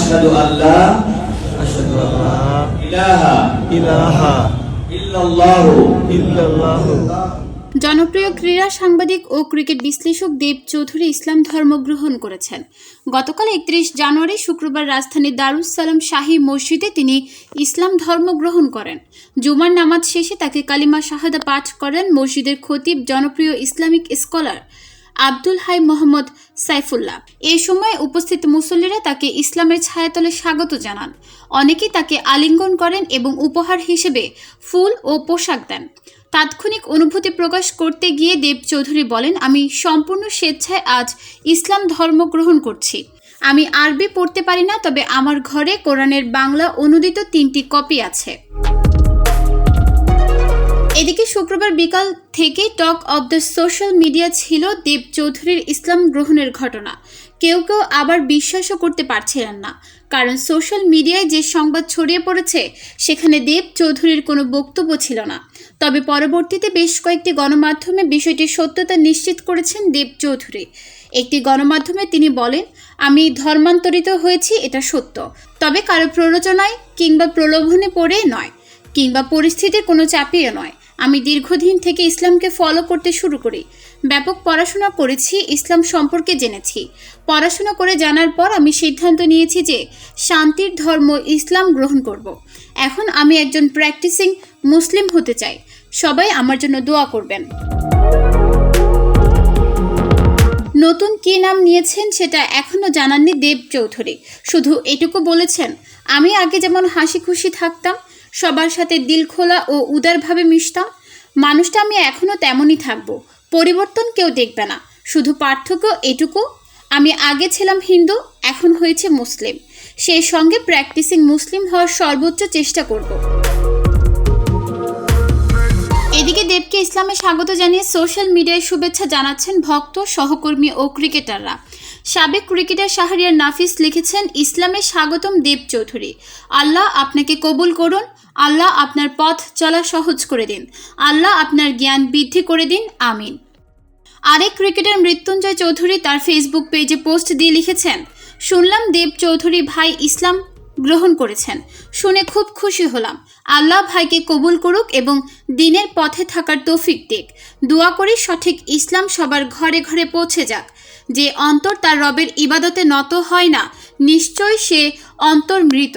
আশহাদু আল্লা আশহাদু আল্লা ইলাহা ইলাহা ইল্লাল্লাহু ইল্লাল্লাহু জনপ্রিয় ক্রীড়া সাংবাদিক ও ক্রিকেট বিশ্লেষক দেব চৌধুরী ইসলাম ধর্ম গ্রহণ করেছেন। গতকাল একত্রিশ জানুয়ারি শুক্রবার রাজধানীর দারুস সালাম শাহী মসজিদে তিনি ইসলাম ধর্ম গ্রহণ করেন। জুমার নামাজ শেষে তাকে কালিমা শাহাদা পাঠ করেন মসজিদের খতিব জনপ্রিয় ইসলামিক স্কলার। আব্দুল হাই মোহাম্মদ সাইফুল্লাহ। এই সময় উপস্থিত মুসল্লিরা তাকে ইসলামের ছায়াতলে স্বাগত জানান। অনেকেই তাকে আলিঙ্গন করেন এবং উপহার হিসেবে ফুল ও পোশাক দেন। তাৎক্ষণিক অনুভূতি প্রকাশ করতে গিয়ে দেব চৌধুরী বলেন, আমি সম্পূর্ণ স্বেচ্ছায় আজ ইসলাম ধর্ম গ্রহণ করছি। আমি আরবি পড়তে পারি না, তবে আমার ঘরে কোরআনের বাংলা অনুদিত তিনটি কপি আছে। এদিকে শুক্রবার বিকাল থেকে talk of the social media ছিল দেব চৌধুরীর ইসলাম গ্রহণের ঘটনা। কেউ কেউ আবার বিশ্বাসও করতে পারছিলেন না। কারণ সোশ্যাল মিডিয়ায় যে সংবাদ ছড়িয়ে পড়েছে, সেখানে দেব চৌধুরীর কোনো বক্তব্য ছিল না। তবে পরবর্তীতে বেশ কয়েকটি গণমাধ্যমে বিষয়টির সত্যতা নিশ্চিত করেছেন দেব চৌধুরী। একটি গণমাধ্যমে তিনি বলেন, আমি ধর্মান্তরিত হয়েছি, এটা সত্য। তবে কারও প্ররোচনায় কিংবা প্রলোভনে পড়ে নয়। কিংবা পরিস্থিতির কোনো চাপিয়ে নয়। আমি দীর্ঘদিন থেকে ইসলামকে ফলো করতে শুরু করি। ব্যাপক পড়াশোনা করেছি, ইসলাম সম্পর্কে জেনেছি। পড়াশোনা করে জানার পর আমি সিদ্ধান্ত নিয়েছি যে শান্তির ধর্ম ইসলাম গ্রহণ করব। এখন আমি একজন প্র্যাকটিসিং মুসলিম হতে চাই। সবাই আমার জন্য দোয়া করবেন। নতুন কী নাম নিয়েছেন সেটা এখনও জানাননি দেব চৌধুরী। শুধু এটুকু বলেছেন, আমি আগে যেমন হাসি খুশি থাকতাম সবার সাথে দিল খোলা ও উদারভাবে মিশতাম। মানুষটা আমি এখনও তেমনই থাকব। পরিবর্তন কেউ দেখবে না। শুধু পার্থক্য এটুকু, আমি আগে ছিলাম হিন্দু, এখন হয়েছে মুসলিম। সেই সঙ্গে প্র্যাকটিসিং মুসলিম হওয়ার সর্বোচ্চ চেষ্টা করব। এদিকে দেবকে ইসলামে স্বাগত জানিয়ে সোশ্যাল মিডিয়ায় শুভেচ্ছা জানাচ্ছেন ভক্ত, সহকর্মী ও ক্রিকেটাররা। সাবেক ক্রিকেটার শাহরিয়ার নাফিস লিখেছেন, ইসলামে স্বাগতম দেব চৌধুরী। আল্লাহ আপনাকে কবুল করুন আল্লাহ আপনার পথ চলা সহজ করে দিন। আল্লাহ আপনার জ্ঞান বৃদ্ধি করে দিন। আমিন। আরেক ক্রিকেটার মৃত্যুঞ্জয় চৌধুরী তার ফেসবুক পেজে পোস্ট দিয়ে লিখেছেন, শুনলাম দেব চৌধুরী ভাই ইসলাম গ্রহণ করেছেন। শুনে খুব খুশি হলাম। আল্লাহ ভাইকে কবুল করুক এবং দিনের পথে থাকার তৌফিক দিক। দোয়া করি সঠিক ইসলাম সবার ঘরে ঘরে পৌঁছে যাক। যে অন্তর তার রবের ইবাদতে নত হয় না নিশ্চয় সে অন্তর মৃত